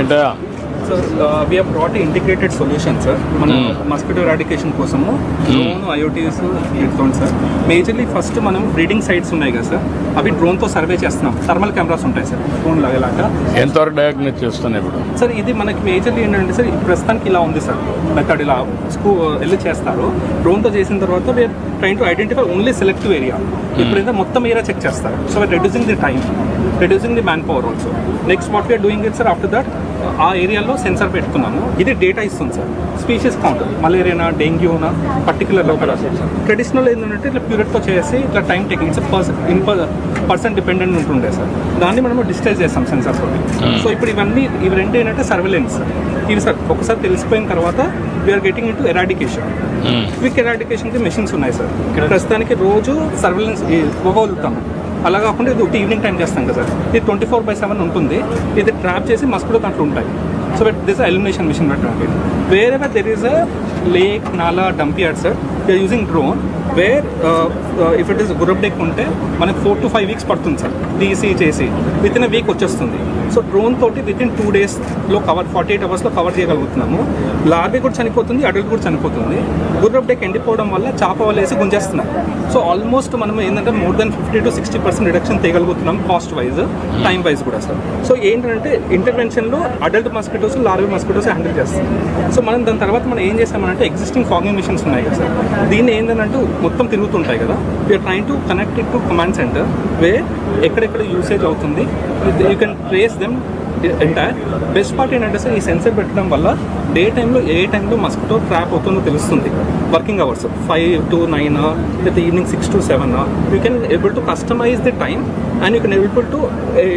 ഏട്ടാ sir we have brought integrated solution sir మన mosquito eradication కోసము drone IOTs drone sir majorly first మనం breeding sites ఉన్నాయి కదా సార్ అవి డ్రోన్తో సర్వే చేస్తున్నాం. థర్మల్ కెమెరాస్ ఉంటాయి సార్ డ్రోన్ లాగేలాగా. ఎంతవరకు డయాగ్నోస్ చేస్తున్నాయి ఇప్పుడు? సార్ ఇది మనకి మేజర్లీ ఏంటంటే సార్ ప్రస్తుతానికి ఇలా ఉంది సార్ మెథడ్ ఇలా స్కూ వెళ్ళి చేస్తారు. డ్రోన్తో చేసిన తర్వాత we're trying to identify only selective area ఇప్పుడైతే మొత్తం ఏరియా చెక్ చేస్తారు. So reducing the time reducing the man power also next what we are doing it sir after that ఆ ఏరియాలో సెన్సార్ పెట్టుకున్నాము. ఇది డేటా ఇస్తుంది సార్. Species count. మలేరియానా డెంగ్యూనా particular local traditional ఏంటంటే ఇట్లా ప్యూరిట్తో చేసి ఇట్లా time taking it's person in person dependent ఉంటుండే సార్. దాన్ని మనము డిస్టైజ్ చేస్తాం సెన్సార్స్ తోటి. సో ఇప్పుడు ఇవన్నీ ఇవి రెండు ఏంటంటే సర్వేలెన్స్. ఇవి సార్ ఒకసారి తెలిసిపోయిన తర్వాత we are getting in to eradication quick ఎరాడికేషన్కి machines ఉన్నాయి సార్. ప్రస్తుతానికి రోజు సర్వేలెన్స్ ఇవ్వగలుగుతాము. అలా కాకుండా ఇది ఒకటి ఈవినింగ్ టైం చేస్తాం కదా సార్. ఇది ట్వంటీ ఫోర్ బై సెవెన్ ఉంటుంది. ఇది ట్రాప్ చేసి మస్కులో దాంట్లో ఉంటాయి. So but this elimination mission పెట్టడానికి వేరే దెర్ ఈస్ అ లేక్ నాలా dump yard sir using drone where if it is group deck ఉంటే మనకి ఫోర్ టు ఫైవ్ వీక్స్ పడుతుంది సార్ డీసీ చేసి. విత్ ఇన్ వీక్ వచ్చేస్తుంది. సో డ్రోన్ తోటి within two డేస్లో కవర్ ఫార్టీ ఎయిట్ అవర్స్లో cover చేయగలుగుతున్నాము. లార్వీ కూడా చనిపోతుంది అడల్ట్ కూడా చనిపోతుంది. గుర్రప్ డెక్ ఎండిపోవడం వల్ల చాప వల్ల వేసి సో ఆల్మోస్ట్ మనం ఏంటంటే more than fifty to sixty percent reduction తీయగలుగుతున్నాం cost wise time wise కూడా సార్. సో ఏంటంటే ఇంటర్వెన్షన్లో adult mosquitoes larvae mosquitoes handle చేస్తాం సో మనం దాని తర్వాత మనం ఏం చేస్తామంటే ఎగ్జిస్టింగ్ ఫాగింగ్ మిషన్స్ ఉన్నాయి కదా సార్. దీన్ని ఏంటంటే మొత్తం తిరుగుతుంటాయి కదా. We are trying to connect it to command center way ఎక్కడెక్కడ యూసేజ్ అవుతుంది. You can trace them entire best part ఏంటంటే సార్ ఈ సెన్సర్ పెట్టడం వల్ల డే టైంలో ఏ టైంలో మస్కిటో ట్రాప్ అవుతుందో తెలుస్తుంది. Working hours five to nine లేకపోతే evening six to seven you can able to customize the time and you can able to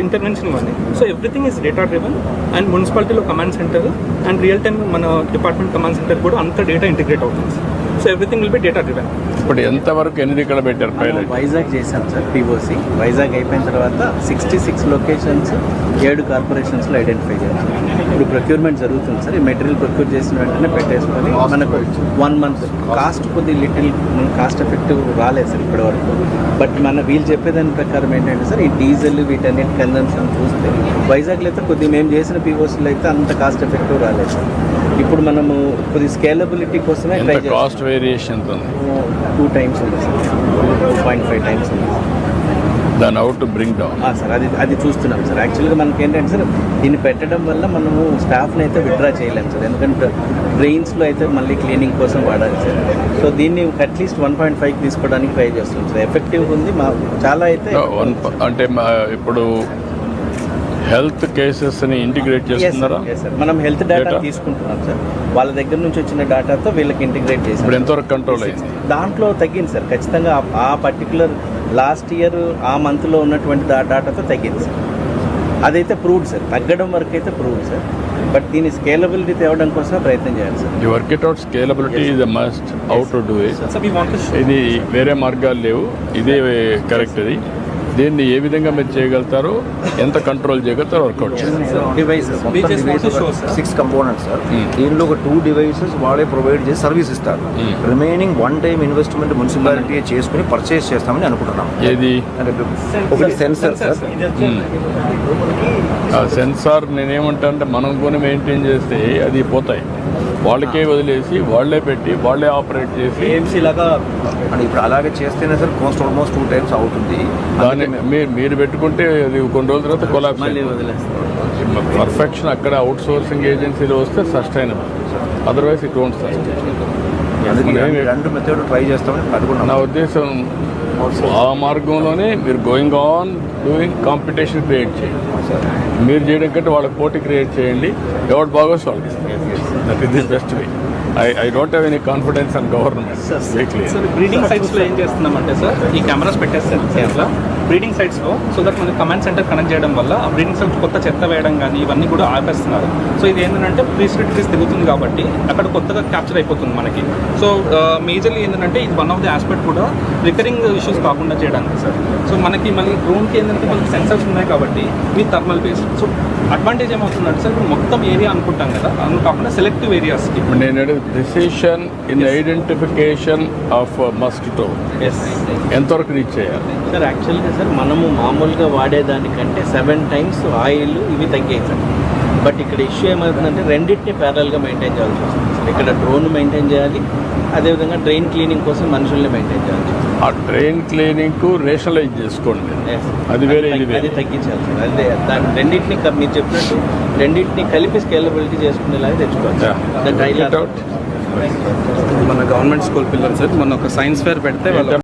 intervention ఇవ్వండి. So everything is data driven and మున్సిపాలిటీలో command center and real time మన department command center కూడా అంత data integrate అవుతుంది. So everything will be data driven ఇప్పుడు ఎంతవరకు ఎన్ని దిక్కులు పెట్టారు పైలట్? వైజాగ్ చేశాం సార్ పిఓసి వైజాగ్ అయిపోయిన తర్వాత సిక్స్టీ సిక్స్ లొకేషన్స్ ఏడు కార్పొరేషన్స్లో ఐడెంటిఫై చేయాలి ఇప్పుడు ప్రొక్యూర్మెంట్ జరుగుతుంది సార్. ఈ మెటీరియల్ ప్రొక్యూర్ చేసిన వెంటనే పెట్టేసుకొని మనకు వన్ మంత్ కాస్ట్ కొద్ది లిటిల్ కాస్ట్ ఎఫెక్టివ్ రాలేదు సార్ ఇప్పటి వరకు బట్ మన వీళ్ళు చెప్పేదాని ప్రకారం ఏంటంటే సార్ ఈ డీజిల్ వీటన్నిటి కన్జంప్షన్ చూస్తే వైజాగ్లో అయితే కొద్ది మేము చేసిన పిఓసీలో అయితే అంత కాస్ట్ ఎఫెక్టివ్ రాలేదు సార్. ఇప్పుడు మనము కొద్ది స్కేలబిలిటీ కోసమే ట్రై కాస్ట్ వేరియేషన్ ఎంత ఉంది? టూ టైమ్స్ ఉంది sir two point five times ఉంది దాని ought to bring down sir అది అది చూస్తున్నాం సార్ యాక్చువల్గా మనకి ఏంటంటే సార్ దీన్ని పెట్టడం వల్ల మనము స్టాఫ్ని అయితే విత్డ్రా చేయలేము సార్ ఎందుకంటే డ్రైన్స్లో అయితే మళ్ళీ క్లీనింగ్ కోసం వాడాలి సార్ సో దీన్ని at least one point five తీసుకోవడానికి ట్రై చేస్తున్నాం సార్ ఎఫెక్టివ్ ఉంది మా చాలా అయితే అంటే ఇప్పుడు హెల్త్ కేసెస్ని ఇంటిగ్రేట్. చేస్తున్నారా. మనం హెల్త్ డేటా? తీసుకుంటున్నాం సార్ వాళ్ళ దగ్గర నుంచి వచ్చిన డేటాతో వీళ్ళకి ఇంటిగ్రేట్ చేసాం ఇప్పుడు ఎంతవరకు కంట్రోల్ అయింది? దాంట్లో తగ్గింది సార్ ఖచ్చితంగా ఆ- పర్టికులర్ లాస్ట్ ఇయర్ ఆ మంత్లో ఉన్నటువంటి డాటాతో తగ్గింది సార్ అదైతే ప్రూవ్డ్ సార్ తగ్గడం వరకు అయితే ప్రూవ్డ్ సార్ బట్ దీని స్కేలబిలిటీ తేవడం కోసం ప్రయత్నం చేయాలి సార్ ఈ work it out scalability is must ought to do ఇది వేరే మార్గాలు లేవు. ఇదే కరెక్ట్ ఇది దీన్ని ఏ విధంగా మీరు చేయగలుగుతారో ఎంత కంట్రోల్ చేయగలుగుతారో వర్కౌట్. Six components sir. దీనిలో ఒక టూ డివైసెస్ వాళ్ళే ప్రొవైడ్ చేసి సర్వీస్ ఇస్తారు. Remaining one time investment municipality చేసుకుని పర్చేస్ చేస్తామని అనుకుంటున్నాం. ఏది? అంటే ఒకటి సెన్సర్ సార్ ఆ సెన్సార్ నేనేమంటానంటే మనం కొని మెయింటైన్ చేస్తే అది పోతాయి. వాళ్ళకే వదిలేసి వాళ్ళే పెట్టి వాళ్ళే ఆపరేట్ చేసి ఏఎంసీ లాగా ఇప్పుడు అలాగే చేస్తేనే sir cost almost two times అవుతుంది. దాన్ని మీరు మీరు పెట్టుకుంటే అది కొన్ని రోజుల తర్వాత కొలాప్స్ పర్ఫెక్షన్ అక్కడ అవుట్ సోర్సింగ్ ఏజెన్సీలో వస్తే sustainable otherwise it won't sustain రెండు మెథడ్ ట్రై చేస్తామని నా ఉద్దేశం ఆ మార్గంలోనే మీరు going on doing competition create చేయండి. మీరు చేయడం కంటే వాళ్ళకి పోటీ క్రియేట్ చేయండి. ఎవరు బాగోస్ వాళ్ళకి that is the best way I I don't have any confidence on government breeding సైట్స్లో ఏం చేస్తున్నామంటే సార్ ఈ కెమెరాస్ పెట్టేస్తారు బ్రీడింగ్ సైట్స్లో సో దట్ మనకి కమాండ్ సెంటర్ కనెక్ట్ చేయడం వల్ల ఆ బ్రీడింగ్ సైట్ కొత్త చెత్త వేయడం కానీ ఇవన్నీ కూడా ఆపేస్తున్నారు. సో ఇది ఏంటంటే ప్రీ స్ట్రిక్టీస్ తిరుగుతుంది కాబట్టి అక్కడ కొత్తగా క్యాప్చర్ అయిపోతుంది మనకి. సో మేజర్లీ ఏంటంటే ఇది వన్ ఆఫ్ ది ఆస్పెక్ట్ కూడా రికరింగ్ ఇష్యూస్ కాకుండా చేయడానికి సార్. సో మనకి మళ్ళీ డ్రోన్కి ఏంటంటే మనకి సెన్సర్స్ ఉన్నాయి కాబట్టి మీ థర్మల్ బేస్ సో అడ్వాంటేజ్ ఏమవుతుందంటే సార్ మొత్తం ఏరియా అనుకుంటాం కదా అందుకు కాకుండా సెలెక్టివ్ ఏరియాస్కి ఇప్పుడు నేను precision in identification of mosquitoes ఎంతవరకు రీచ్ చేయాలి? సార్ యాక్చువల్గా సార్ మనము మామూలుగా వాడేదానికంటే సెవెన్ టైమ్స్ ఆయిల్ ఇవి తగ్గాయి సార్ బట్ ఇక్కడ ఇష్యూ ఏమవుతుందంటే రెండింటిని ప్యారల్గా మెయింటైన్ చేయాల్సి వస్తుంది సార్. ఇక్కడ డ్రోన్ మెయింటైన్ చేయాలి అదేవిధంగా డ్రైన్ క్లీనింగ్ కోసం మనుషుల్ని మెయింటైన్ చేయాల్సి వస్తుంది. ఆ ట్రైన్ క్లీనింగ్ రేషనలైజ్ చేసుకోండి. అది వేరే ఇది అది వేరే. తగ్గించాలి సార్. అదే దాని రెండింటిని మీరు చెప్పినట్టు రెండింటిని కలిపి స్కేలబిలిటీ చేసుకునేలాగా తెచ్చుకోవాలి. మన గవర్నమెంట్ స్కూల్ పిల్లలు సార్ మొన్న ఒక సైన్స్ ఫేర్ పెడితే వాళ్ళు